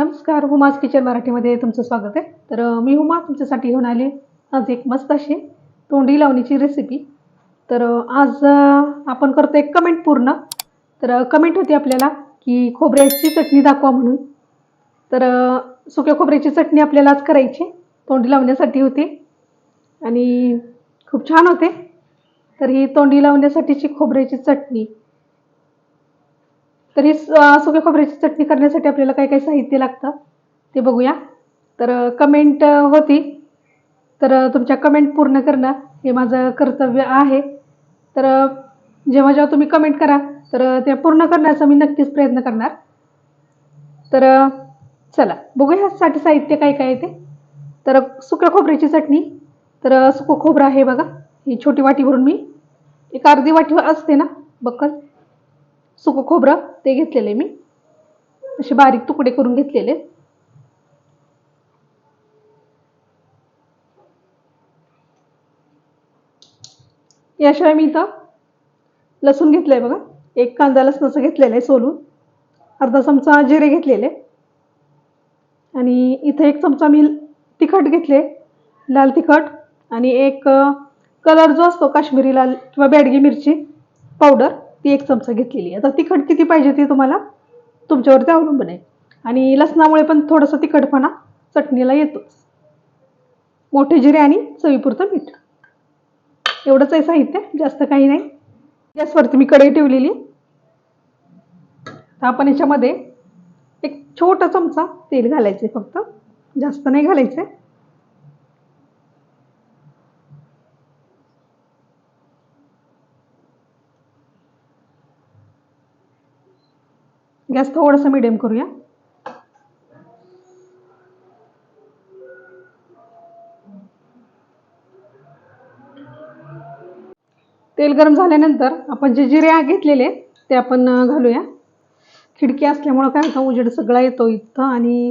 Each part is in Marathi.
नमस्कार हुमास किचन मराठीमध्ये तुमचं स्वागत आहे. तर मी हुमा तुमच्यासाठी घेऊन आली आज एक मस्त अशी तोंडी लावणीची रेसिपी तर आज आपण करतो एक कमेंट पूर्ण. तर कमेंट होती आपल्याला की खोबऱ्याची चटणी दाखवा म्हणून. तर सुक्या खोबऱ्याची चटणी आपल्याला आज करायची. तोंडी लावण्यासाठी होती. आणि खूप छान होते. तर ही तोंडी लावण्यासाठीची खोबऱ्याची चटणी. तर ही स- सुक्या खोबऱ्याची चटणी करण्यासाठी आपल्याला काय काय साहित्य लागतं ते बघूया. तर कमेंट होती. तर तुमच्या कमेंट पूर्ण करणं हे माझं कर्तव्य आहे. तर जेव्हा जेव्हा तुम्ही कमेंट करा तर ते पूर्ण करण्याचा मी नक्कीच प्रयत्न करणार. तर चला बघूया साहित्य काय काय आहे ते. तर सुक्या खोबऱ्याची चटणी. तर सुकं खोबरं आहे बघा. ही छोटी वाटी भरून मी. एक अर्धी वाटी असते ना बक्कल. सुकं खोबरं ते घेतलेले मी. असे बारीक तुकडे करून घेतलेले. याशिवाय मी इथं लसूण घेतलं आहे बघा. एक कांदा लसणाचं घेतलेलं आहे सोलून. अर्धा चमचा जिरे घेतलेले. आणि इथं एक चमचा मी तिखट घेतले. लाल तिखट आणि एक कलर जो असतो काश्मीरी लाल किंवा बॅडगी मिरची पावडर. ती एक चमचा घेतलेली आहे. आता तिखट किती पाहिजे ती तुम्हाला? तुमच्यावरती अवलंबून आहे. आणि लसणामुळे पण थोडंसं तिखटपणा चटणीला येतोच. मोठे जिरे आणि चवीपुरतं मीठ. एवढंच आहे साहित्य जास्त काही नाही. गॅसवरती मी कढई ठेवलेली. तर आपण याच्यामध्ये एक छोटा चमचा तेल घालायचे फक्त. जास्त नाही घालायचे गॅस थोडंसं मिडियम करूया. तेल गरम झाल्यानंतर आपण जे जिरे घेतलेले ते आपण घालूया. खिडकी असल्यामुळं काय होतं उजेड सगळा येतो इथं आणि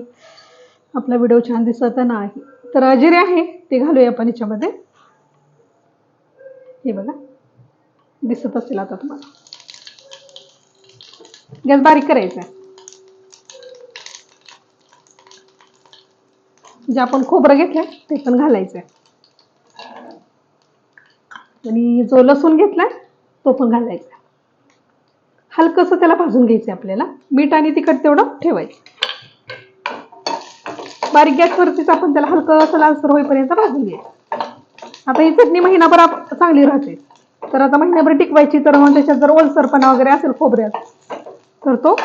आपला व्हिडिओ छान दिसत नाही. तर जिरे आहे ते घालूया आपण याच्यामध्ये. हे बघा दिसत असेल आता तुम्हाला. गॅस बारीक करायचा. जे आपण खोबरं घेतलं ते पण घालायचं. आणि जो लसूण घेतलाय तो पण घालायचा. हलकसं हलकंसं त्याला भाजून घ्यायचं आपल्याला. मीठ आणि तिखट तेवढं ठेवायचं. बारीक गॅसवरतीच आपण त्याला हलकं असं लालसर होईपर्यंत भाजून घ्यायचं. आता ही चटणी महिनाभर आप- चांगली राहते. तर आता महिनाभर टिकवायची तर मग त्याच्यात जर ओलसरपणा वगैरे असेल खोबऱ्यात तर तो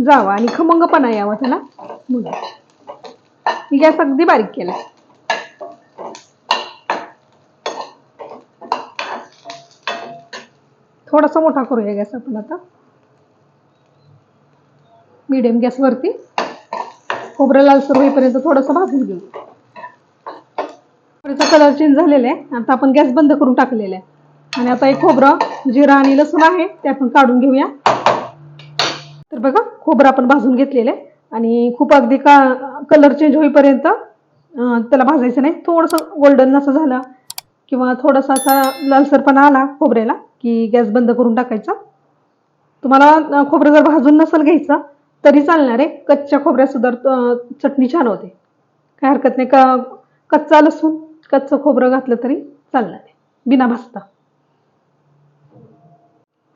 जावा आणि खमंगपणा यावा त्याला. म्हणून मी गॅस अगदी बारीक केला. थोडासा मोठा करूया गॅस आपण आता. मीडियम गॅसवरती खोबरं लालसर होईपर्यंत थोडंसं भाजून घेऊ. कलर चेंज झालेला आहे. आता आपण गॅस बंद करून टाकलेला आहे. आणि आता एक खोबरं जिरा आणि लसूण आहे ते आपण काढून घेऊया. तर बघा खोबरं आपण भाजून घेतलेलं. आहे आणि खूप अगदी का कलर चेंज होईपर्यंत त्याला भाजायचं नाही. थोडंसं गोल्डन असं झालं किंवा थोडासा असा लालसरपणा आला खोबऱ्याला की गॅस बंद करून टाकायचा. तुम्हाला खोबरं जर भाजून नसेल घ्यायचं तरी चालणार आहे. कच्च्या खोबऱ्यासुद्धा चटणी छान होते. काय हरकत नाही. का कच्चा लसूण कच्चं खोबरं घातलं तरी चालणार आहे. बिना भाजता.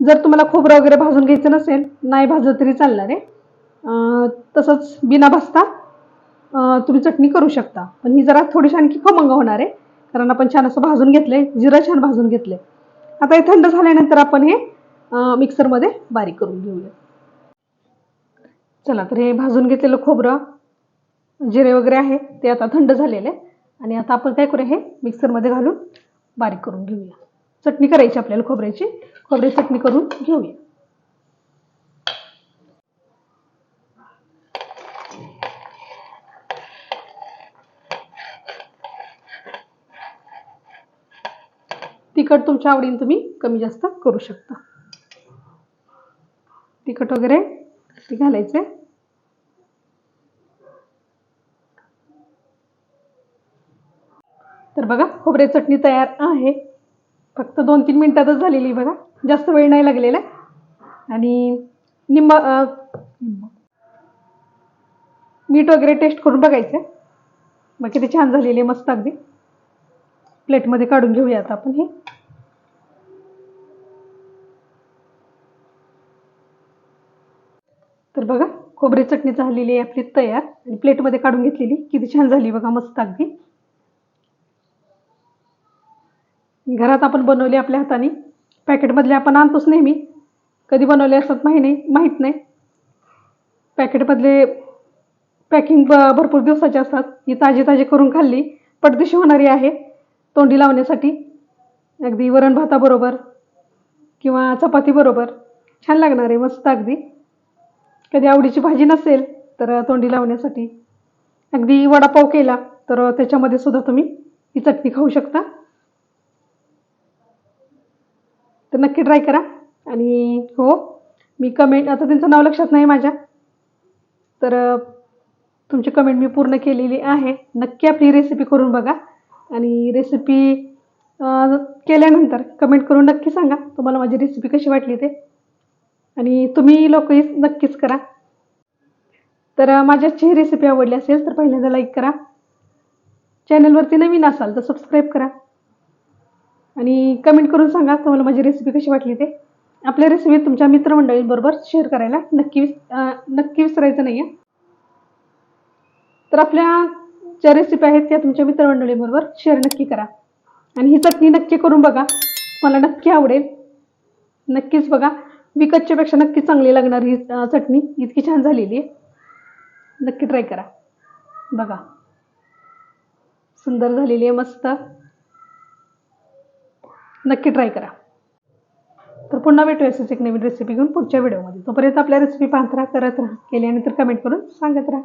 जर तुम्हाला खोबरं वगैरे भाजून घ्यायचं नसेल नाही भाजलं तरी चालणार आहे. तसंच बिना भाजता तुम्ही चटणी करू शकता. पण ही जरा थोडीशी आणखी खमंग होणार आहे कारण आपण छान असं भाजून घेतलंय जिरं छान भाजून घेतलंय. आता हे थंड झाल्यानंतर आपण हे मिक्सरमध्ये बारीक करून घेऊया. चला तर हे भाजून घेतलेलं खोबरं जिरे वगैरे आहे ते आता थंड झालेले. आणि आता आपण काय करूया हे मिक्सरमध्ये घालून बारीक करून घेऊया. चटणी करायची आपल्याला खोबऱ्याची. खोबऱ्याची चटणी करून घेऊया. तिखट तुमच्या आवडीने तुम्ही कमी जास्त करू शकता. तिखट वगैरे ते घालायचे. तर बघा खोबरे चटणी तयार आहे. फक्त दोन तीन मिनिटातच झालेली बघा. जास्त वेळ नाही लागलेला आणि निंब मीठ वगैरे टेस्ट करून बघायचं. मग किती छान झालेली आहे मस्त अगदी. प्लेटमध्ये काढून घेऊया आता आपण हे. तर बघा खोबरी चटणी झालेली आहे आपली तयार. आणि प्लेटमध्ये काढून घेतलेली. किती छान झाली बघा मस्त अगदी. घरात आपण बनवली आपल्या हाताने. पॅकेटमधले आपण आणतोच नेहमी. कधी बनवले असतात माही नाही माहीत नाही. पॅकेटमधले पॅकिंग ब भरपूर दिवसाचे असतात. ही ताजी ताजी करून खाल्ली पटदिशी होणारी आहे. तोंडी लावण्यासाठी. अगदी वरण भाताबरोबर किंवा चपातीबरोबर छान लागणार आहे मस्त अगदी. कधी आवडीची भाजी नसेल तर तोंडी लावण्यासाठी. अगदी वडापाव केला तर त्याच्यामध्ये सुद्धा तुम्ही ही चटणी खाऊ शकता तर नक्की ट्राय करा. आणि हो मी कमेंट आता त्यांचं नाव लक्षात नाही माझ्या. तर तुमची कमेंट मी पूर्ण केलेली आहे. नक्की आपली रेसिपी करून बघा. आणि रेसिपी केल्यानंतर कमेंट करून नक्की सांगा. तुम्हाला माझी रेसिपी कशी वाटली ते. आणि तुम्ही लोकही नक्कीच करा. तर माझ्याची ही रेसिपी आवडली असेल तर पहिल्यांदा लाईक करा. चॅनलवरती नवीन असाल तर सबस्क्राईब करा. आणि कमेंट करून सांगा तुम्हाला माझी रेसिपी कशी वाटली ते. आपल्या रेसिपी तुमच्या मित्रमंडळींबरोबर शेअर करायला नक्की विस नक्की विसरायचं नाही आहे तर आपल्या ज्या रेसिपी आहेत त्या तुमच्या मित्रमंडळीबरोबर शेअर नक्की करा. आणि ही चटणी नक्की करून बघा. मला नक्की आवडेल. नक्कीच बघा. विकतच्यापेक्षा नक्की चांगली लागणार ही चटणी. इतकी छान झालेली आहे. नक्की ट्राय करा. बघा. सुंदर झालेली आहे मस्त. नक्की ट्राय करा. तर पुन्हा भेटूया असेच एक नवीन रेसिपी घेऊन पुढच्या व्हिडिओमध्ये तोपर्यंत आपल्या रेसिपी पाहत राहा करत राहा केल्यानंतर कमेंट करून सांगत राहा.